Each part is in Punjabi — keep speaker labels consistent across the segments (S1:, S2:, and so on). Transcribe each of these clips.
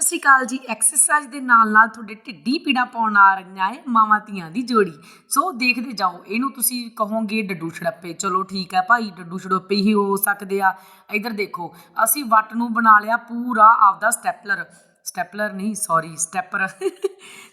S1: ਸਤਿ ਸ਼੍ਰੀ ਅਕਾਲ ਜੀ। ਐਕਸਰਸਾਈਜ਼ ਦੇ ਨਾਲ ਨਾਲ ਤੁਹਾਡੇ ਢਿੱਡੀ ਪੀੜਾ ਪਾਉਣ ਆ ਰਹੀਆਂ ਏ ਮਾਵਾਂ ਧੀਆਂ ਦੀ ਜੋੜੀ। ਸੋ ਦੇਖਦੇ ਜਾਓ, ਇਹਨੂੰ ਤੁਸੀਂ ਕਹੋਗੇ ਡੱਡੂ ਛੜੱਪੇ। ਚਲੋ ਠੀਕ ਹੈ ਭਾਈ, ਡੱਡੂ ਛੜੱਪੇ ਹੀ ਹੋ ਸਕਦੇ ਆ। ਇਧਰ ਦੇਖੋ, ਅਸੀਂ ਵੱਟ ਨੂੰ ਬਣਾ ਲਿਆ ਪੂਰਾ ਆਪਦਾ ਸਟੈਪਲਰ। ਸਟੈਪਲਰ ਨਹੀਂ ਸੌਰੀ ਸਟੈਪਰ।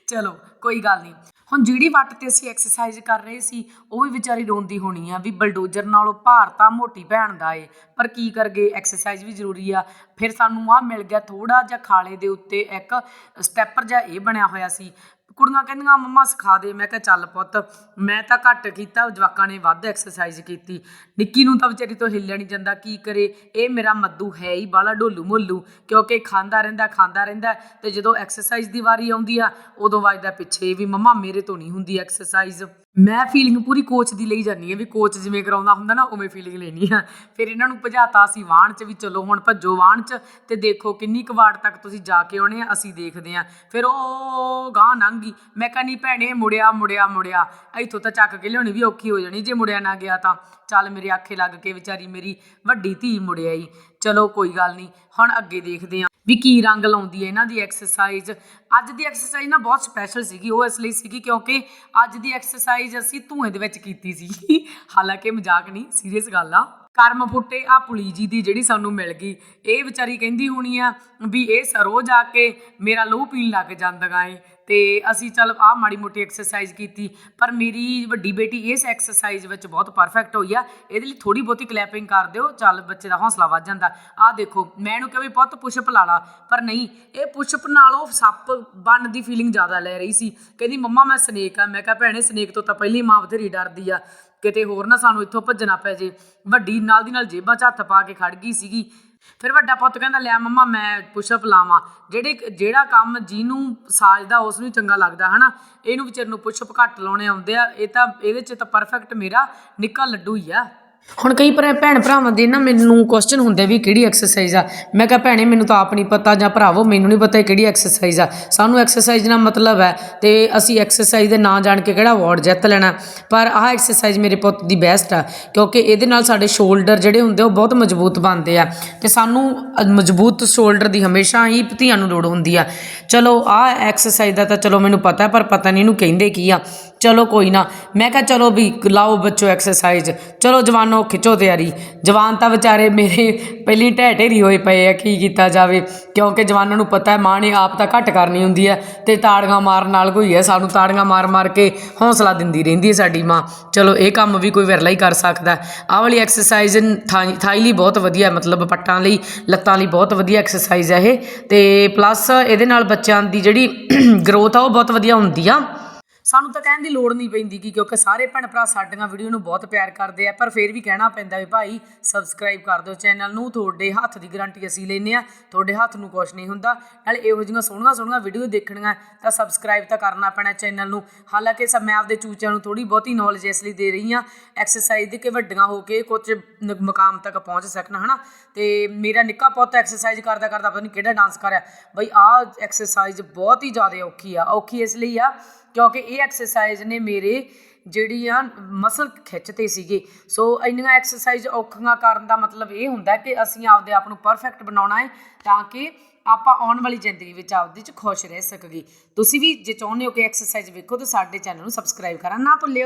S1: ਚਲੋ, ਕੋਈ ਗੱਲ ਨਹੀਂ। ਹੁਣ ਜਿਹੜੀ ਵੱਟ ਤੇ ਅਸੀਂ ਐਕਸਰਸਾਈਜ਼ ਕਰ ਰਹੇ ਸੀ, ਉਹ ਵੀ ਵਿਚਾਰੀ ਰੋਂਦੀ ਹੋਣੀ ਆ ਵੀ ਬਲਡੋਜ਼ਰ ਨਾਲੋਂ ਭਾਰ ਤਾਂ ਮੋਟੀ ਭੈਣ ਦਾ ਏ, ਪਰ ਕੀ ਕਰਗੇ ਐਕਸਰਸਾਈਜ਼ ਵੀ ਜ਼ਰੂਰੀ ਆ। ਫਿਰ ਸਾਨੂੰ ਆ ਮਿਲ ਗਿਆ ਥੋੜਾ ਜਿਹਾ ਖਾਲੇ ਦੇ ਉੱਤੇ ਇੱਕ ਸਟੈਪਰ ਜਿਹਾ ਇਹ ਬਣਿਆ ਹੋਇਆ ਸੀ ਕੁੜੀਆਂ ਕਹਿੰਦੀਆਂ, ਮੰਮਾ ਸਿਖਾ ਦੇ। ਮੈਂ ਕਿਹਾ, ਚੱਲ ਪੁੱਤ, ਮੈਂ ਤਾਂ ਘੱਟ ਕੀਤਾ ਜਵਾਕਾਂ ਨੇ ਵੱਧ ਐਕਸਰਸਾਈਜ਼ ਕੀਤੀ। ਨਿੱਕੀ ਨੂੰ ਤਾਂ ਵਿਚਾਰੀ ਤੋਂ ਹਿੱਲਿਆ ਨਹੀਂ ਜਾਂਦਾ, ਕੀ ਕਰੇ? ਇਹ ਮੇਰਾ ਮੱਦੂ ਹੈ ਹੀ ਬਾਲਾ ਢੋਲੂ ਮੋਲੂ, ਕਿਉਂਕਿ ਖਾਂਦਾ ਰਹਿੰਦਾ ਖਾਂਦਾ ਰਹਿੰਦਾ ਤੇ ਜਦੋਂ ਐਕਸਰਸਾਈਜ਼ ਦੀ ਵਾਰੀ ਆਉਂਦੀ ਆ, ਉਦੋਂ ਵੱਜਦਾ ਪਿੱਛੇ ਵੀ, ਮੰਮਾ, ਮੇਰੇ ਤੋਂ ਨਹੀਂ ਹੁੰਦੀ ਐਕਸਰਸਾਈਜ਼ ਮੈਂ ਫੀਲਿੰਗ ਪੂਰੀ ਕੋਚ ਦੀ ਲਈ ਜਾਂਦੀ ਹੈ ਵੀ ਕੋਚ ਜਿਵੇਂ ਕਰਾਉਂਦਾ ਹੁੰਦਾ ਨਾ, ਉਵੇਂ ਫੀਲਿੰਗ ਲੈਣੀ ਆ ਫਿਰ ਇਹਨਾਂ ਨੂੰ ਭਜਾਤਾ ਅਸੀਂ ਵਾਹਣ 'ਚ ਵੀ, ਚਲੋ ਹੁਣ ਭੱਜੋ ਵਾਹਣ 'ਚ ਤੇ ਦੇਖੋ ਕਿੰਨੀ ਕੁ ਵਾਰ ਤੱਕ ਤੁਸੀਂ ਜਾ ਕੇ ਆਉਣੇ ਆ, ਅਸੀਂ ਦੇਖਦੇ ਆ ਫਿਰ ਉਹ ਗਾਂ ਲੰਘੀ ਮੈਂ ਕਹਿੰਦੀ ਭੈਣੇ, ਮੁੜਿਆ ਮੁੜਿਆ ਮੁੜਿਆ। ਇੱਥੋਂ ਤਾਂ ਚੱਕ ਕੇ ਲਿਆਉਣੀ ਵੀ ਔਖੀ ਹੋ ਜਾਣੀ ਜੇ ਮੁੜਿਆ ਨਾ ਗਿਆ ਤਾਂ। ਚੱਲ ਮੇਰੇ ਆਖੇ ਲੱਗ ਕੇ ਵਿਚਾਰੀ ਮੇਰੀ ਵੱਡੀ ਧੀ ਮੁੜਿਆ ਹੀ ਚਲੋ ਕੋਈ ਗੱਲ ਨਹੀਂ, ਹੁਣ ਅੱਗੇ ਦੇਖਦੇ ਆ ਵੀ ਕੀ ਰੰਗ ਲਾਉਂਦੀ ਹੈ ਇਹਨਾਂ ਦੀ ਐਕਸਰਸਾਈਜ਼ ਅੱਜ ਦੀ ਐਕਸਰਸਾਈਜ਼ ਨਾ ਬਹੁਤ ਸਪੈਸ਼ਲ ਸੀਗੀ, ਉਹ ਇਸ ਲਈ ਸੀਗੀ ਕਿਉਂਕਿ ਅੱਜ ਦੀ ਐਕਸਰਸਾਈਜ਼ ਅਸੀਂ ਧੂਏ ਦੇ ਵਿੱਚ ਕੀਤੀ ਸੀ। ਹਾਲਾਂਕਿ ਮਜ਼ਾਕ ਨਹੀਂ ਸੀਰੀਅਸ ਗੱਲ ਆ। ਕਰਮ ਫੁੱਟੇ ਆ ਪੁਲੀ ਜੀ ਦੀ ਜਿਹੜੀ ਸਾਨੂੰ ਮਿਲ ਗਈ। ਇਹ ਵਿਚਾਰੀ ਕਹਿੰਦੀ ਹੋਣੀ ਆ ਵੀ ਇਹ ਸਰੋ ਜਾ ਕੇ ਮੇਰਾ ਲੋਹ ਪੀਣ ਲੱਗ ਜਾਂਦੀਆਂ ਏ। ਤੇ ਅਸੀਂ ਚੱਲ ਆ ਮਾੜੀ ਮੋਟੀ ਐਕਸਰਸਾਈਜ਼ ਕੀਤੀ, ਪਰ ਮੇਰੀ ਵੱਡੀ ਬੇਟੀ ਇਸ ਐਕਸਰਸਾਈਜ਼ ਵਿੱਚ ਬਹੁਤ ਪਰਫੈਕਟ ਹੋਈ ਆ। ਇਹਦੇ ਲਈ ਥੋੜੀ ਬਹੁਤੀ ਕਲੈਪਿੰਗ ਕਰ ਦਿਓ, ਚੱਲ ਬੱਚੇ ਦਾ ਹੌਸਲਾ ਵੱਧ ਜਾਂਦਾ। ਆ ਦੇਖੋ, ਮੈਂ ਇਹਨੂੰ ਕਿਹਾ ਵੀ ਪੁੱਤ ਪੁਸ਼ਅਪ ਲਾ ਲਾ, ਪਰ ਨਹੀਂ, ਇਹ ਪੁਸ਼ਅਪ ਨਾਲੋਂ ਸੱਪ ਬਣਨ ਦੀ ਫੀਲਿੰਗ ਜ਼ਿਆਦਾ ਲੈ ਰਹੀ ਸੀ। ਕਹਿੰਦੀ, ਮੰਮਾ, ਮੈਂ ਸਨੇਕ ਆ। ਮੈਂ ਕਿਹਾ, ਭੈਣੇ ਸਨੇਕ ਤੋਂ ਤਾਂ ਪਹਿਲੀ ਮਾਂ ਬਥੇਰੀ ਡਰਦੀ ਆ। ਕਿਤੇ ਹੋਰ ਨਾ ਸਾਨੂੰ ਇੱਥੋਂ ਭੱਜਣਾ ਪੈ ਜੇ। ਵੱਡੀ ਨਾਲ ਦੀ ਨਾਲ ਜੇਬਾਂ 'ਚ ਹੱਥ ਪਾ ਕੇ ਖੜ ਗਈ ਸੀਗੀ। ਫਿਰ ਵੱਡਾ ਪੁੱਤ ਕਹਿੰਦਾ ਲਿਆ ਮੰਮਾ, ਮੈਂ ਪੁਸ਼ਅਪ ਲਾਵਾਂ। ਜਿਹੜੇ ਜਿਹੜਾ ਕੰਮ ਜਿਹਨੂੰ ਸਾਜਦਾ, ਉਸ ਨੂੰ ਚੰਗਾ ਲੱਗਦਾ, ਹਨਾ? ਇਹਨੂੰ ਵਿਚਾਰ ਨੂੰ ਪੁਸ਼ਅਪ ਘੱਟ ਲਾਉਣੇ ਆਉਂਦੇ ਆ। ਇਹ ਤਾਂ, ਇਹਦੇ 'ਚ ਤਾਂ ਪਰਫੈਕਟ ਮੇਰਾ ਨਿੱਕਾ ਲੱਡੂ ਹੀ ਆ। ਹੁਣ ਕਈ ਭਰਾ ਭੈਣ ਭਰਾਵਾਂ ਦੇ ਨਾ ਮੈਨੂੰ ਕੁਐਸਚਨ ਹੁੰਦੇ ਵੀ ਕਿਹੜੀ ਐਕਸਰਸਾਈਜ਼ ਆ। ਮੈਂ ਕਿਹਾ, ਭੈਣੇ, ਮੈਨੂੰ ਤਾਂ ਆਪ ਨਹੀਂ ਪਤਾ ਜਾਂ ਭਰਾਵੋ, ਮੈਨੂੰ ਨਹੀਂ ਪਤਾ ਇਹ ਕਿਹੜੀ ਐਕਸਰਸਾਈਜ਼ ਆ। ਸਾਨੂੰ ਐਕਸਰਸਾਈਜ਼ ਨਾਲ ਮਤਲਬ ਹੈ ਤੇ ਅਸੀਂ ਐਕਸਰਸਾਈਜ਼ ਦੇ ਨਾਂ ਜਾਣ ਕੇ ਕਿਹੜਾ ਅਵਾਰਡ ਜਿੱਤ ਲੈਣਾ। ਪਰ ਆਹ ਐਕਸਰਸਾਈਜ਼ ਮੇਰੇ ਪੁੱਤ ਦੀ ਬੈਸਟ ਆ, ਕਿਉਂਕਿ ਇਹਦੇ ਨਾਲ ਸਾਡੇ ਸ਼ੋਲਡਰ ਜਿਹੜੇ ਹੁੰਦੇ ਉਹ ਬਹੁਤ ਮਜ਼ਬੂਤ ਬਣਦੇ ਆ। ਤੇ ਸਾਨੂੰ ਮਜ਼ਬੂਤ ਸ਼ੋਲਡਰ ਦੀ ਹਮੇਸ਼ਾ ਹੀ ਧੀਆਂ ਨੂੰ ਲੋੜ ਹੁੰਦੀ ਆ। ਚਲੋ ਆਹ ਐਕਸਰਸਾਈਜ਼ ਦਾ ਤਾਂ ਚਲੋ ਮੈਨੂੰ ਪਤਾ ਪਰ ਪਤਾ ਨਹੀਂ ਇਹਨੂੰ ਕਹਿੰਦੇ ਕੀ ਆ। ਚਲੋ ਕੋਈ ਨਾ, ਮੈਂ ਕਿਹਾ ਚਲੋ ਵੀ ਲਾਓ ਬੱਚੋ ਐਕਸਰਸਾਈਜ਼ ਚਲੋ ਜਵਾਨੋ ਖਿੱਚੋ ਤਿਆਰੀ। ਜਵਾਨ ਤਾਂ ਵਿਚਾਰੇ ਮੇਰੇ ਪਹਿਲੀ ਢਹਿ ਢੇਰੀ ਹੋਏ ਪਏ ਆ, ਕੀ ਕੀਤਾ ਜਾਵੇ। ਕਿਉਂਕਿ ਜਵਾਨਾਂ ਨੂੰ ਪਤਾ ਹੈ, ਮਾਂ ਨੇ ਆਪ ਤਾਂ ਘੱਟ ਕਰਨੀ ਹੁੰਦੀ ਹੈ ਤੇ ਤਾੜੀਆਂ ਮਾਰਨ ਨਾਲ ਕੋਈ ਹੈ, ਸਾਨੂੰ ਤਾੜੀਆਂ ਮਾਰ ਮਾਰ ਕੇ ਹੌਸਲਾ ਦਿੰਦੀ ਰਹਿੰਦੀ ਹੈ ਸਾਡੀ ਮਾਂ। ਚਲੋ ਇਹ ਕੰਮ ਵੀ ਕੋਈ ਵਿਰਲਾ ਹੀ ਕਰ ਸਕਦਾ ਆਹ ਵਾਲੀ ਐਕਸਰਸਾਈਜ਼ ਥਾਈ ਥਾਈ ਲਈ ਬਹੁਤ ਵਧੀਆ ਮਤਲਬ ਪੱਟਾਂ ਲਈ, ਲੱਤਾਂ ਲਈ ਬਹੁਤ ਵਧੀਆ ਐਕਸਰਸਾਈਜ਼ ਹੈ ਇਹ। ਤੇ ਪਲੱਸ ਇਹਦੇ ਨਾਲ ਬੱਚਿਆਂ ਦੀ ਜਿਹੜੀ ਗਰੋਥ ਆ ਉਹ ਬਹੁਤ ਵਧੀਆ ਹੁੰਦੀ ਆ। ਸਾਨੂੰ ਤਾਂ ਕਹਿਣ ਦੀ ਲੋੜ ਨਹੀਂ ਪੈਂਦੀ ਕਿ ਕਿਉਂਕਿ ਸਾਰੇ ਭੈਣ ਭਰਾ ਸਾਡੀਆਂ ਵੀਡੀਓ ਨੂੰ ਬਹੁਤ ਪਿਆਰ ਕਰਦੇ ਆ, ਪਰ ਫਿਰ ਵੀ ਕਹਿਣਾ ਪੈਂਦਾ ਵੀ ਭਾਈ ਸਬਸਕ੍ਰਾਈਬ ਕਰ ਦਿਓ ਚੈਨਲ ਨੂੰ, ਤੁਹਾਡੇ ਹੱਥ ਦੀ ਗਾਰੰਟੀ ਅਸੀਂ ਲੈਨੇ ਆ ਤੁਹਾਡੇ ਹੱਥ ਨੂੰ ਕੁਝ ਨਹੀਂ ਹੁੰਦਾ। ਨਾਲੇ ਇਹੋ ਜਿਹੀਆਂ ਸੋਹਣੀਆਂ ਸੋਹਣੀਆਂ ਵੀਡੀਓ ਦੇਖਣੀਆਂ, ਤਾਂ ਸਬਸਕ੍ਰਾਈਬ ਤਾਂ ਕਰਨਾ ਪੈਣਾ ਚੈਨਲ ਨੂੰ। ਹਾਲਾਂਕਿ ਸਭ ਮੈਂ ਆਪਦੇ ਚੂਚਿਆਂ ਨੂੰ ਥੋੜੀ ਬਹੁਤੀ ਨੌਲੇਜ ਇਸ ਲਈ ਦੇ ਰਹੀ ਆ ਐਕਸਰਸਾਈਜ਼ ਦੇ ਕੇ ਵੱਡੀਆਂ ਹੋ ਕੇ ਕੁਝ ਨ- ਮੁਕਾਮ ਤੱਕ ਪਹੁੰਚ ਸਕਣ, ਹਨਾ? ਤੇ ਮੇਰਾ ਨਿੱਕਾ ਪੁੱਤ ਐਕਸਰਸਾਈਜ਼ ਕਰਦਾ ਕਰਦਾ ਪਤਾ ਨਹੀਂ ਕਿਹੜਾ ਡਾਂਸ ਕਰਿਆ ਬਈ ਆਹ ਐਕਸਰਸਾਈਜ਼ ਬਹੁਤ ਹੀ ਜ਼ਿਆਦਾ ਔਖੀ ਆ, ਔਖੀ ਇਸ ਲਈ ਆ ਕਿਉਂਕਿ ਇਹ ਐਕਸਰਸਾਈਜ਼ ਨੇ ਮੇਰੇ ਜਿਹੜੀ ਆ ਮਸਲ ਖਿੱਚਦੇ ਸੀਗੇ। ਸੋ ਇੰਨੀਆਂ ਐਕਸਰਸਾਈਜ਼ ਔਖੀਆਂ ਕਰਨ ਦਾ ਮਤਲਬ ਇਹ ਹੁੰਦਾ ਕਿ ਅਸੀਂ ਆਪਦੇ ਆਪ ਨੂੰ ਪਰਫੈਕਟ ਬਣਾਉਣਾ ਹੈ ਤਾਂ ਕਿ ਆਪਾਂ ਆਉਣ ਵਾਲੀ ਜ਼ਿੰਦਗੀ ਵਿੱਚ ਆਪਦੇ ਚ ਖੁਸ਼ ਰਹਿ ਸਕੀਏ। ਤੁਸੀਂ ਵੀ ਜੇ ਚਾਹੁੰਦੇ ਹੋ ਕਿ ਐਕਸਰਸਾਈਜ਼ ਵੇਖੋ ਤਾਂ ਸਾਡੇ ਚੈਨਲ ਨੂੰ ਸਬਸਕ੍ਰਾਈਬ ਕਰਨਾ, ਨਾ ਭੁੱਲਿਓ।